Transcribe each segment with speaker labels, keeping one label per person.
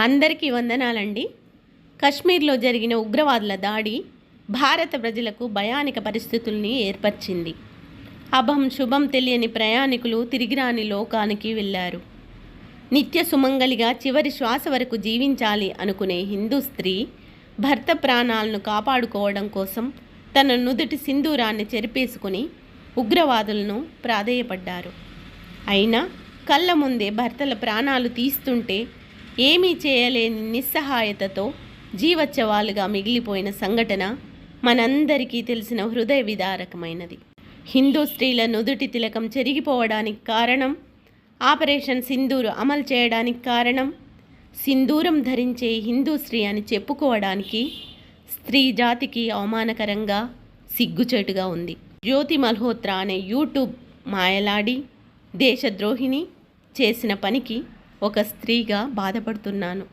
Speaker 1: అందరికీ వందనాలండి. కశ్మీర్లో జరిగిన ఉగ్రవాదుల దాడి భారత ప్రజలకు భయానిక పరిస్థితుల్ని ఏర్పరిచింది. అభం శుభం తెలియని ప్రయాణికులు తిరిగిరాని లోకానికి వెళ్ళారు. నిత్య సుమంగలిగా చివరి శ్వాస వరకు జీవించాలి అనుకునే హిందూ స్త్రీ భర్త ప్రాణాలను కాపాడుకోవడం కోసం తన నుదుటి సింధూరాన్ని చెరిపేసుకుని ఉగ్రవాదులను ప్రాధేయపడ్డారు. అయినా కళ్ళ ముందే భర్తల ప్రాణాలు తీస్తుంటే ఏమీ చేయలేని నిస్సహాయతతో జీవచ్చవాలుగా మిగిలిపోయిన సంఘటన మనందరికీ తెలిసిన హృదయ విదారకమైనది. హిందూ స్త్రీల నుదుటి తిలకం చెరిగిపోవడానికి కారణం ఆపరేషన్ సింధూరు అమలు చేయడానికి కారణం సింధూరం ధరించే హిందూ స్త్రీ అని చెప్పుకోవడానికి స్త్రీ జాతికి అవమానకరంగా సిగ్గుచేటుగా ఉంది. జ్యోతి మల్హోత్రా అనే యూట్యూబ్ మాయలాడి దేశద్రోహిని చేసిన పనికి ఒక స్త్రీగా బాధపడుతున్నాను.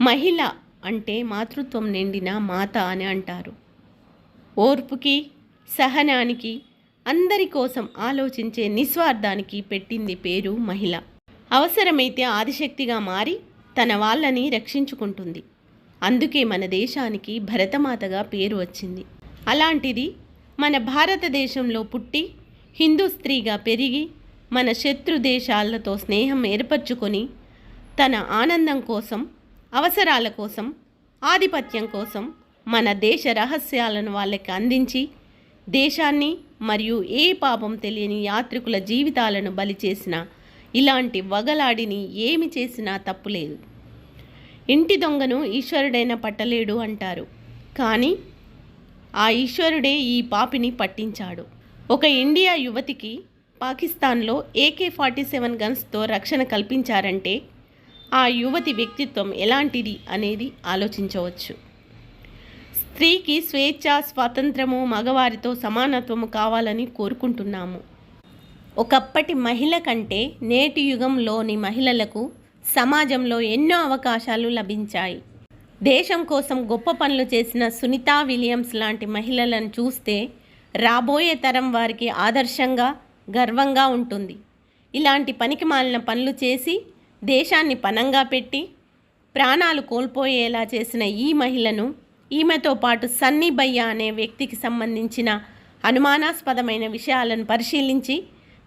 Speaker 1: మహిళ అంటే మాతృత్వం నిండిన మాత అని అంటారు. ఓర్పుకి సహనానికి అందరి కోసం ఆలోచించే నిస్వార్థానికి పెట్టింది పేరు మహిళ. అవసరమైతే ఆదిశక్తిగా మారి తన వాళ్ళని రక్షించుకుంటుంది. అందుకే మన దేశానికి భరతమాతగా పేరు వచ్చింది. అలాంటిది మన భారతదేశంలో పుట్టి హిందూ స్త్రీగా పెరిగి మన శత్రు దేశాలతో స్నేహం ఏర్పరచుకొని తన ఆనందం కోసం అవసరాల కోసం ఆధిపత్యం కోసం మన దేశ రహస్యాలను వాళ్ళకి అందించి దేశాన్ని మరియు ఏ పాపం తెలియని యాత్రికుల జీవితాలను బలి చేసిన ఇలాంటి వగలాడిని ఏమి చేసినా తప్పులేదు ఇంటి దొంగను ఈశ్వరుడైన పట్టలేడు అంటారు. కానీ ఆ ఈశ్వరుడే ఈ పాపిని పట్టించాడు. ఒక ఇండియా యువతికి పాకిస్తాన్లో ఏకే ఫార్టీ సెవెన్ గన్స్తో రక్షణ కల్పించారంటే ఆ యువతి వ్యక్తిత్వం ఎలాంటిది అనేది ఆలోచించవచ్చు. స్త్రీకి స్వేచ్ఛ స్వాతంత్రము మగవారితో సమానత్వము కావాలని కోరుకుంటున్నాము. ఒకప్పటి మహిళ కంటే నేటి యుగంలోని మహిళలకు సమాజంలో ఎన్నో అవకాశాలు లభించాయి. దేశం కోసం గొప్ప పనులు చేసిన సునీతా విలియమ్స్ లాంటి మహిళలను చూస్తే రాబోయే తరం వారికి ఆదర్శంగా గర్వంగా ఉంటుంది. ఇలాంటి పనికి మాలిన పనులు చేసి దేశాన్ని పనంగా పెట్టి ప్రాణాలు కోల్పోయేలా చేసిన ఈ మహిళను ఈమెతో పాటు సన్నీ బయ్య అనే వ్యక్తికి సంబంధించిన అనుమానాస్పదమైన విషయాలను పరిశీలించి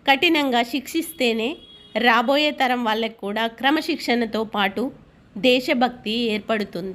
Speaker 1: కఠినంగా శిక్షిస్తేనే రాబోయే తరం వాళ్ళకు కూడా క్రమశిక్షణతో పాటు దేశభక్తి ఏర్పడుతుంది.